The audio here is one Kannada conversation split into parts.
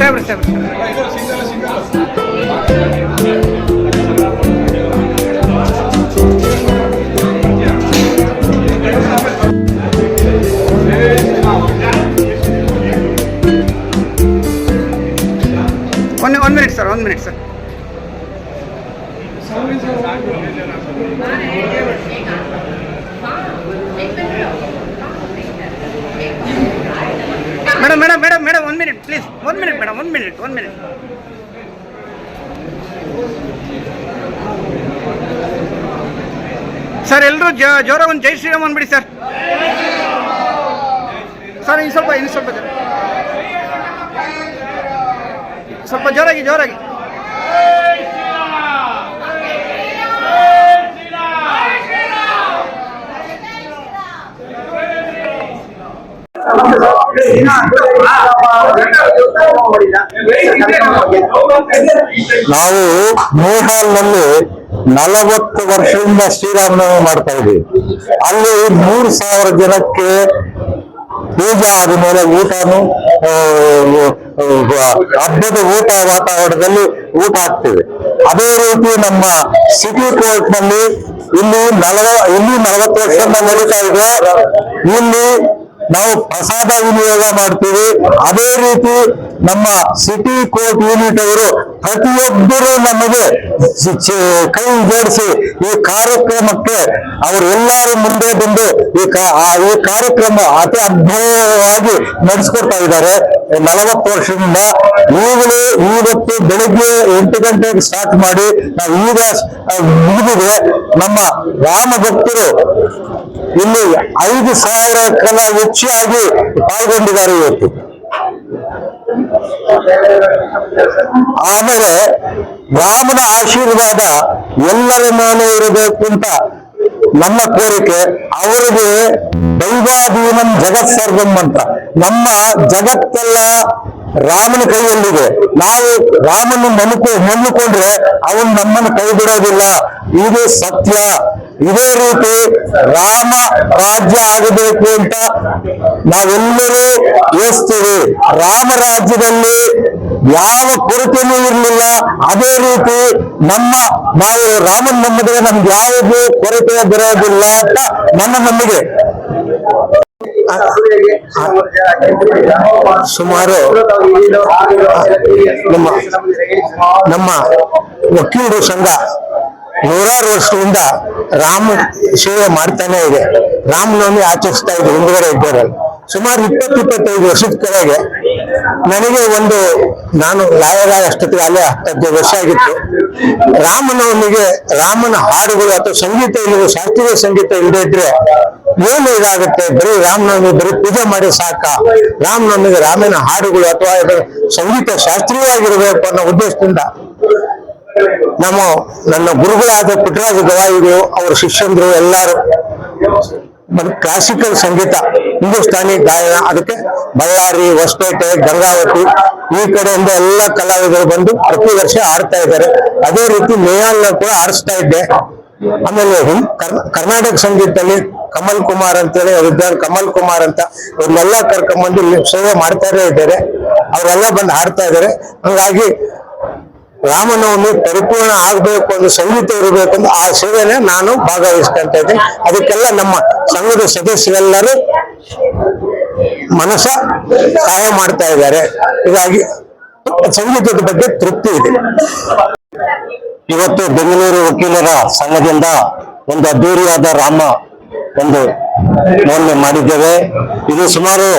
sabre, sabre. One minute madam one minute one minute sir ಎಲ್ಲರೂ ಜೋರ ಒಂದು ಜೈ ಶ್ರೀರಾಮ್ ಅಂದ್ಬಿಡಿ ಸರ್ ಸರ್ ಇನ್ನು ಸ್ವಲ್ಪ ಇನ್ನು ಸ್ವಲ್ಪ ಸ್ವಲ್ಪ ಜೋರಾಗಿ ಜೋರಾಗಿ. ನಾವು ನೇಹಾಲ್ನಲ್ಲಿ ನಲವತ್ತು ವರ್ಷದಿಂದ ಶ್ರೀರಾಮನವಮಿ ಮಾಡ್ತಾ ಇದ್ದೀವಿ. ಅಲ್ಲಿ ಮೂರು ಸಾವಿರ ಜನಕ್ಕೆ ಪೂಜೆ ಆದ್ಮೇಲೆ ಊಟನು ಆ, ಆ, ಹಬ್ಬದ ಊಟ ವಾತಾವರಣದಲ್ಲಿ ಊಟ ಆಗ್ತದೆ ಅದೇ ರೀತಿ ನಮ್ಮ ಸಿಟಿ ಕೋರ್ಟ್ನಲ್ಲಿ ಇಲ್ಲಿ ನಲವ ಇಲ್ಲಿ ನಲವತ್ತು ವರ್ಷದಿಂದ ನಡೀತಾ ಇದೆ. ಇಲ್ಲಿ ನಾವು ಪ್ರಸಾದ ವಿನಿಯೋಗ ಮಾಡ್ತೀವಿ. ಅದೇ ರೀತಿ ನಮ್ಮ ಸಿಟಿ ಕೋರ್ಟ್ ಯೂನಿಟ್ ಅವರು ಪ್ರತಿಯೊಬ್ಬರು ನಮಗೆ ಕೈ ಜೋಡಿಸಿ ಈ ಕಾರ್ಯಕ್ರಮಕ್ಕೆ ಅವರೆಲ್ಲರೂ ಮುಂದೆ ಬಂದು ಈ ಕಾರ್ಯಕ್ರಮ ಅತಿ ಅದ್ಭುತವಾಗಿ ನಡೆಸ್ಕೊಡ್ತಾ ಇದ್ದಾರೆ. ನಲವತ್ತು ವರ್ಷದಿಂದ ಈಗಲೇ ಇವತ್ತು ಬೆಳಿಗ್ಗೆ ಎಂಟು ಗಂಟೆಗೆ ಸ್ಟಾರ್ಟ್ ಮಾಡಿ ನಾವು ಈಗ ಮುಗಿದಿದೆ. ನಮ್ಮ ರಾಮ ಭಕ್ತರು ಇಲ್ಲಿ ಐದು ಸಾವಿರಕ್ಕೆಲ್ಲ ಹೆಚ್ಚಾಗಿ ಪಾಲ್ಗೊಂಡಿದ್ದಾರೆ ಇವತ್ತು. ಆಮೇಲೆ ರಾಮನ ಆಶೀರ್ವಾದ ಎಲ್ಲರ ಮೇಲೆ ಇರಬೇಕು ಅಂತ ನಮ್ಮ ಕೋರಿಕೆ, ಅವರಿಗೆ ದೈವಾಧೀನಂ ಜಗತ್ ಸರ್ವಂ ಅಂತ. ನಮ್ಮ ಜಗತ್ತೆಲ್ಲ ರಾಮನ ಕೈಯಲ್ಲಿದೆ. ನಾವು ರಾಮನ ನಂಬಿಕೊ ಹೊಂದಿಕೊಂಡ್ರೆ ಅವನು ನಮ್ಮನ್ನು ಕೈ ಬಿಡೋದಿಲ್ಲ ಇದು ಸತ್ಯ. ಇದೇ ರೀತಿ ರಾಮ ರಾಜ್ಯ ಆಗಬೇಕು ಅಂತ ನಾವೆಲ್ಲರೂ ಯೋಚಿಸ್ತೀವಿ. ರಾಮ ರಾಜ್ಯದಲ್ಲಿ ಯಾವ ಕೊರತೆನೂ ಇರಲಿಲ್ಲ. ಅದೇ ರೀತಿ ನಮ್ಮ ನಾವು ರಾಮನ ನಂಬಿದ್ರೆ ನಮ್ಗೆ ಯಾವುದೇ ಕೊರತೆ ಬರೋದಿಲ್ಲ ಅಂತ ನನ್ನ ನಂಬಿಕೆ. ಸುಮಾರು, ನಮ್ಮ ನಮ್ಮ ವಕೀಲರು ಸಂಘ ನೂರಾರು ವರ್ಷದಿಂದ ರಾಮ ಸೇವೆ ಮಾಡ್ತಾನೆ ಇದೆ. ರಾಮನವಮಿ ಆಚರಿಸ್ತಾ ಇದೆ, ಹಿಂದ್ಗಡೆ ಇದ್ದಾರೆ. ಸುಮಾರು ಇಪ್ಪತ್ತು ಇಪ್ಪತ್ತೈದು ವರ್ಷದ ಕೆಳಗೆ ನನಗೆ ಒಂದು, ನಾನು ಲಾಯರ್ ಅಷ್ಟೊತ್ತಿಗೆ ಅಲ್ಲೇ ಹತ್ತದ್ದು ವರ್ಷ ಆಗಿತ್ತು. ರಾಮನವಮಿಗೆ ರಾಮನ ಹಾಡುಗಳು ಅಥವಾ ಸಂಗೀತ ಇಲ್ಲದೆ ಶಾಸ್ತ್ರೀಯ ಸಂಗೀತ ಇಲ್ಲದೆ ಇದ್ರೆ ಏನು ಇದಾಗುತ್ತೆ? ಬರೀ ರಾಮನವಮಿ ಬರೀ ಪೂಜೆ ಮಾಡಿ ಸಾಕ? ರಾಮನವಮಿಗೆ ರಾಮನ ಹಾಡುಗಳು ಅಥವಾ ಸಂಗೀತ ಸಂಗೀತ ಶಾಸ್ತ್ರೀಯವಾಗಿರ್ಬೇಕು ಅನ್ನೋ ಉದ್ದೇಶದಿಂದ ನಮ್ಮ ನನ್ನ ಗುರುಗಳಾದ ಪುಟ್ಟರಾಜ ಗವಾಯಿಗಳು, ಅವರ ಶಿಷ್ಯಂದರು ಎಲ್ಲರೂ. ಕ್ಲಾಸಿಕಲ್ ಸಂಗೀತ, ಹಿಂದೂಸ್ತಾನಿ ಗಾಯನ, ಅದಕ್ಕೆ ಬಳ್ಳಾರಿ, ಹೊಸಪೇಟೆ, ಗಂಗಾವತಿ, ಈ ಕಡೆಯಿಂದ ಎಲ್ಲ ಕಲಾವಿದರು ಬಂದು ಪ್ರತಿ ವರ್ಷ ಆಡ್ತಾ ಇದ್ದಾರೆ. ಅದೇ ರೀತಿ ಮೇಯಾಲ್ನ ಕೂಡ ಆಡಿಸ್ತಾ ಇದ್ದೆ. ಆಮೇಲೆ ಕರ್ನಾಟಕ ಸಂಗೀತದಲ್ಲಿ ಕಮಲ್ ಕುಮಾರ್ ಅಂತೇಳಿ ಅವರಿದ್ದಾರೆ ಕಮಲ್ ಕುಮಾರ್ ಅಂತ ಇವ್ರನ್ನೆಲ್ಲ ಕರ್ಕೊಂಡ್ಬಂದು ಸೇವೆ ಮಾಡ್ತಾರೇ ಇದ್ದಾರೆ. ಅವರೆಲ್ಲ ಬಂದು ಹಾಡ್ತಾ ಇದ್ದಾರೆ. ಹಂಗಾಗಿ ರಾಮನವಮಿ ಪರಿಪೂರ್ಣ ಆಗ್ಬೇಕು ಒಂದು ಸಂಗೀತ ಇರಬೇಕು ಅಂತ ಆ ಸೇವೆನ ನಾನು ಭಾಗವಹಿಸ್ಕೊಂತ ಇದ್ದೀನಿ. ಅದಕ್ಕೆಲ್ಲ ನಮ್ಮ ಸಂಘದ ಸದಸ್ಯರೆಲ್ಲರೂ ಮನಸ್ಸ ಸಹಾಯ ಮಾಡ್ತಾ ಇದ್ದಾರೆ. ಹೀಗಾಗಿ ಸಂಗೀತದ ಬಗ್ಗೆ ತೃಪ್ತಿ ಇದೆ. ಇವತ್ತು ಬೆಂಗಳೂರು ವಕೀಲರ ಸಂಘದಿಂದ ಒಂದು ಅದ್ದೂರಿಯಾದ ರಾಮ ಒಂದು ಮೌಲ್ಯ ಮಾಡಿದ್ದೇವೆ. ಇದು ಸುಮಾರು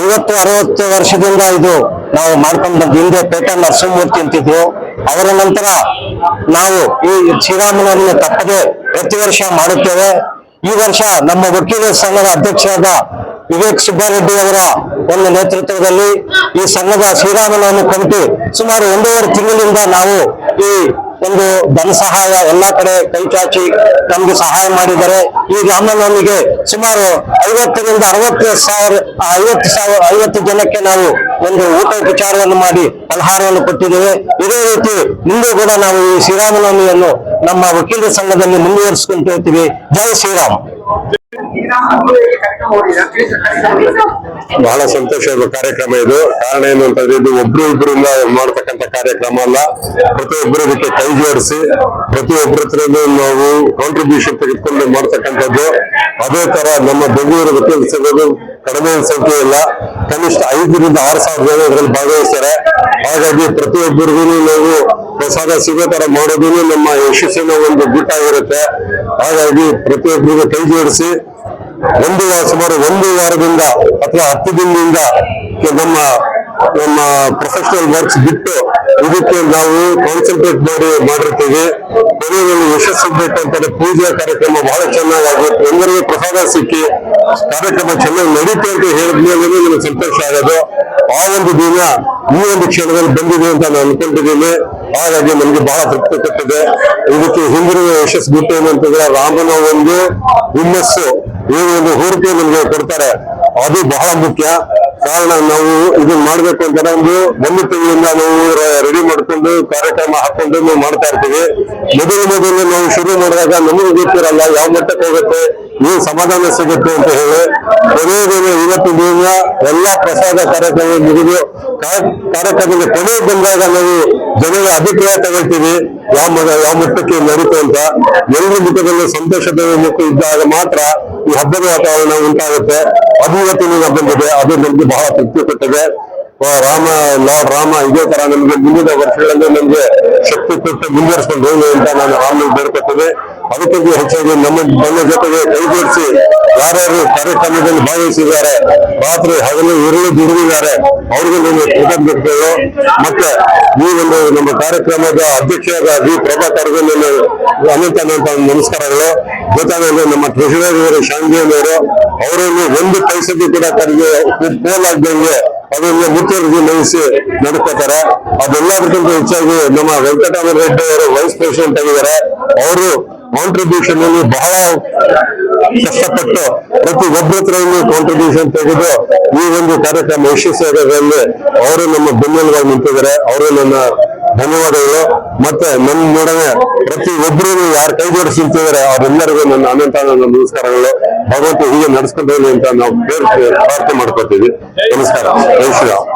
ಐವತ್ತು, ಅರವತ್ತು ವರ್ಷದಿಂದ ಇದು ನಾವು ಮಾಡ್ಕೊಂಡು ಬಂದ ಹಿಂದೆ ಪೇಟ ನರಸಿಂಹಮೂರ್ತಿ ಅಂತಿದ್ವು. ಅವರ ನಂತರ ನಾವು ಈ ಶ್ರೀರಾಮನವರನ್ನು ತಪ್ಪದೆ ಪ್ರತಿ ವರ್ಷ ಮಾಡುತ್ತೇವೆ. ಈ ವರ್ಷ ನಮ್ಮ ವಕೀಲ ಸಂಘದ ಅಧ್ಯಕ್ಷರಾದ ವಿವೇಕ್ ಸುಬ್ಬಾರೆಡ್ಡಿ ಅವರ ಒಂದು ನೇತೃತ್ವದಲ್ಲಿ ಈ ಸಂಘದ ಶ್ರೀರಾಮನವಮಿ ಕಮಿಟಿ ಸುಮಾರು ಒಂದೂವರೆ ತಿಂಗಳಿಂದ ನಾವು ಈ ಒಂದು ಧನ ಸಹಾಯ ಎಲ್ಲಾ ಕಡೆ ಕೈ ಚಾಚಿ ನಮ್ಗೆ ಸಹಾಯ ಮಾಡಿದ್ದಾರೆ. ಈ ರಾಮನವಮಿಗೆ ಸುಮಾರು ಐವತ್ತರಿಂದ ಅರವತ್ತು ಸಾವಿರ ಐವತ್ತು ಸಾವಿರ, ಐವತ್ತು ಜನಕ್ಕೆ ನಾವು ಒಂದು ಊಟ ಉಪಚಾರವನ್ನು ಮಾಡಿ ಫಲಹಾರವನ್ನು ಕೊಟ್ಟಿದ್ದೇವೆ. ಇದೇ ರೀತಿ ಮುಂದೆ ಕೂಡ ನಾವು ಈ ಶ್ರೀರಾಮನವಮಿಯನ್ನು ನಮ್ಮ ವಕೀಲರ ಸಂಘದಲ್ಲಿ ಮುಂದುವರಿಸಿಕೊಂಡು ಹೋಗ್ತೀವಿ. ಜೈ ಶ್ರೀರಾಮ್. ಬಹಳ ಸಂತೋಷದ ಕಾರ್ಯಕ್ರಮ ಇದು. ಕಾರಣ ಏನು ಅಂತಂದ್ರೆ ಇದು ಒಬ್ರು ಇಬ್ಬರಿಂದ ಮಾಡ್ತಕ್ಕಂಥ ಕಾರ್ಯಕ್ರಮ ಅಲ್ಲ. ಪ್ರತಿಯೊಬ್ಬರು ಇದಕ್ಕೆ ಕೈ ಜೋಡಿಸಿ, ಪ್ರತಿಯೊಬ್ಬರ ಹತ್ರನೂ ನಾವು ಕಾಂಟ್ರಿಬ್ಯೂಷನ್ ತೆಗೆದುಕೊಂಡು ಮಾಡ್ತಕ್ಕಂಥದ್ದು. ಅದೇ ತರ ನಮ್ಮ ಬೆಂಗಳೂರು ಸಂಘದ ಕಡಿಮೆ ಸಂಖ್ಯೆ ಇಲ್ಲ. ಕನಿಷ್ಠ ಐದರಿಂದ ಆರು ಸಾವಿರ ಜನ ಇದರಲ್ಲಿ ಭಾಗವಹಿಸ್ತಾರೆ. ಹಾಗಾಗಿ ಪ್ರತಿಯೊಬ್ಬರಿಗೂ ನಾವು ಪ್ರಸಾದ ಸಿಗೋ ತರ ಮಾಡೋದೂ ನಮ್ಮ ಯಶಸ್ಸಿನ ಒಂದು ಗುಟ್ಟಾಗಿರುತ್ತೆ ಹಾಗಾಗಿ ಪ್ರತಿಯೊಬ್ಬರಿಗೂ ಕೈ ಜೋಡಿಸಿ ಒಂದು ಸುಮಾರು ಒಂದು ವಾರದಿಂದ ಅಥವಾ ಹತ್ತು ದಿನದಿಂದ ನಮ್ಮ ನಮ್ಮ ಪ್ರೊಫೆಷನಲ್ ವರ್ಕ್ಸ್ ಬಿಟ್ಟು ಇದಕ್ಕೆ ನಾವು ಕಾನ್ಸಂಟ್ರೇಟ್ ಮಾಡಿ ಮಾಡಿರ್ತೀವಿ. ಕೊನೆಯಲ್ಲಿ ಯಶಸ್ಸು ಅಂತಾರೆ ಪೂಜೆ ಕಾರ್ಯಕ್ರಮ ಬಹಳ ಚೆನ್ನಾಗಿ ಎಲ್ಲರಿಗೂ ಪ್ರಸಾದ ಸಿಕ್ಕಿ ಕಾರ್ಯಕ್ರಮ ಚೆನ್ನಾಗಿ ನಡೀತೆ ಅಂತ ಹೇಳಿದ್ಮೇಲೆ ನನಗೆ ಸಂತೋಷ ಆಗೋದು. ಆ ಒಂದು ದಿನ ಈ ಒಂದು ಕ್ಷಣದಲ್ಲಿ ಬಂದಿದೆ ಅಂತ ನಾನು ಅನ್ಕೊಂಡಿದ್ದೀನಿ. ಹಾಗಾಗಿ ನನಗೆ ಬಹಳ ತೃಪ್ತಿ ಕೊಟ್ಟಿದೆ. ಇದಕ್ಕೆ ಹಿಂದಿರುವ ಯಶಸ್ಸು ಬಿಟ್ಟು ಏನಂತಂದ್ರೆ ರಾಮನ ಒಂದು ಹುಮ್ಮಸ್ಸು ಏನು ಒಂದು ಹೂಡಿಕೆ ನಮ್ಗೆ ಕೊಡ್ತಾರೆ, ಅದು ಬಹಳ ಮುಖ್ಯ. ಕಾರಣ ನಾವು ಇದನ್ನ ಮಾಡ್ಬೇಕು ಅಂತ ಒಂದು ಒಂದು ತಿಂಗಳಿಂದ ನಾವು ರೆಡಿ ಮಾಡ್ಕೊಂಡು ಕಾರ್ಯಕ್ರಮ ಹಾಕೊಂಡು ನಾವು ಮಾಡ್ತಾ ಇರ್ತೀವಿ. ಮೊದಲು ಮೊದಲು ನಾವು ಶುರು ಮಾಡಿದಾಗ ನಮಗೆ ಗೊತ್ತಿರಲ್ಲ ಯಾವ ಮಟ್ಟಕ್ಕೆ ಹೋಗುತ್ತೆ ಏನ್ ಸಮಾಧಾನ ಸಿಗುತ್ತೆ ಅಂತ ಹೇಳಿ, ಕೊನೆಯ ದಿನ ಇವತ್ತು ದಿನ ಎಲ್ಲಾ ಪ್ರಸಾದ ಕಾರ್ಯಕ್ರಮ ಮುಗಿದು ಕಾರ್ಯಕ್ರಮದ ಕೊನೆ ಬಂದಾಗ ನಾವು ಜನರ ಅಭಿಪ್ರಾಯ ತಗೊಳ್ತೀವಿ, ಯಾವ ಯಾವ ಮಟ್ಟಕ್ಕೆ ನಡೀತು ಅಂತ. ಎಲ್ಲರ ಮುಖದಲ್ಲಿ ಸಂತೋಷದ ಮುಖ ಇದ್ದಾಗ ಮಾತ್ರ ಈ ಹಬ್ಬದ ವಾತಾವರಣ ಉಂಟಾಗುತ್ತೆ. ಅದು ಇವತ್ತಿನ ಬಂದಿದೆ. ಅದು ನಮ್ಗೆ ಬಹಳ ತೃಪ್ತಿ ಕೊಟ್ಟಿದೆ ರಾಮ, ಲಾರ್ಡ್ ರಾಮ, ಇದೇ ತರ ನಮ್ಗೆ ಮುಂದಿನ ವರ್ಷಗಳಲ್ಲಿ ನಮ್ಗೆ ಶಕ್ತಿ ಕೊಟ್ಟು ಮುಂದುವರಿಸ್ಕೊಂಡು ಹೋಗಿ ಅಂತ ನಾನು ರಾಮನ ಬೇಡ್ಕೊಳ್ತೇನೆ. ಅದಕ್ಕಿಂತ ಹೆಚ್ಚಾಗಿ ನಮ್ಮ ನನ್ನ ಜೊತೆಗೆ ಕೈ ಜೋಡಿಸಿ ಯಾರ್ಯಾರು ಕಾರ್ಯಕ್ರಮದಲ್ಲಿ ಭಾಗವಹಿಸಿದ್ದಾರೆ ರಾತ್ರಿ ಹಗಲು ಇರುಳು ದುಡಿದಿದ್ದಾರೆ ಅವ್ರಿಗೆ ನಾನು ಕೃತಜ್ಞತೆಗಳು ಮತ್ತೆ ಈ ಒಂದು ನಮ್ಮ ಕಾರ್ಯಕ್ರಮದ ಅಧ್ಯಕ್ಷರಾದ ವಿ. ಪ್ರಭಾಕರ್ಗೂ ನನ್ನ ಅನಂತ ನಮಸ್ಕಾರಗಳು. ಜೊತೆಗೆ ನಮ್ಮ ಟ್ರೆಷರರ್ ಇವರು ಶಾಂತಿಯವರು ಅವರನ್ನು ಒಂದು ಪೈಸೆಗೂ ಕೂಡ ಕರೆಗೆ ಪೋಲಾಗ್ದಂಗೆ ಅದನ್ನು ಮುಖ್ಯರಿಗೆ ನಡೆಸಿ ನಡ್ಕೋತಾರೆ. ಅದೆಲ್ಲದಕ್ಕಿಂತ ಹೆಚ್ಚಾಗಿ ನಮ್ಮ ವೆಂಕಟರಾಮ ರೆಡ್ಡಿ ಅವರು ವೈಸ್ ಪ್ರೆಸಿಡೆಂಟ್ ಆಗಿದ್ದಾರೆ. ಅವರು ಕಾಂಟ್ರಿಬ್ಯೂಷನ್ ಅಲ್ಲಿ ಬಹಳ ಕಷ್ಟಪಟ್ಟು ಪ್ರತಿ ಒಬ್ಬರ ಹತ್ರನೂ ಕಾಂಟ್ರಿಬ್ಯೂಷನ್ ತೆಗೆದು ಈ ಒಂದು ಕಾರ್ಯಕ್ರಮ ಯಶಸ್ವಿಯಾಗೋದ್ರಲ್ಲಿ ಅವರು ನಮ್ಮ ಬೆನ್ನೆಲುಗಳು ನಿಂತಿದ್ದಾರೆ. ಅವರು ನನ್ನ ಧನ್ಯವಾದಗಳು. ಮತ್ತೆ ನನ್ನ ನೋಡನೆ ಪ್ರತಿ ಒಬ್ಬರು ಯಾರು ಕೈ ಜೋಡಿಸಿ ನಿಂತಿದ್ದಾರೆ, ಅವರೆಲ್ಲರಿಗೂ ನನ್ನ ಅನಂತ ನನ್ನ ನಮಸ್ಕಾರಗಳು. ಭಗವಂತ ಹೀಗೆ ನಡೆಸ್ಕೊಂಡು ಅಂತ ನಾವು ಪ್ರಾರ್ಥನೆ ಮಾಡ್ಕೊತೀವಿ ನಮಸ್ಕಾರ. ಜೈ ಶ್ರೀರಾಮ್.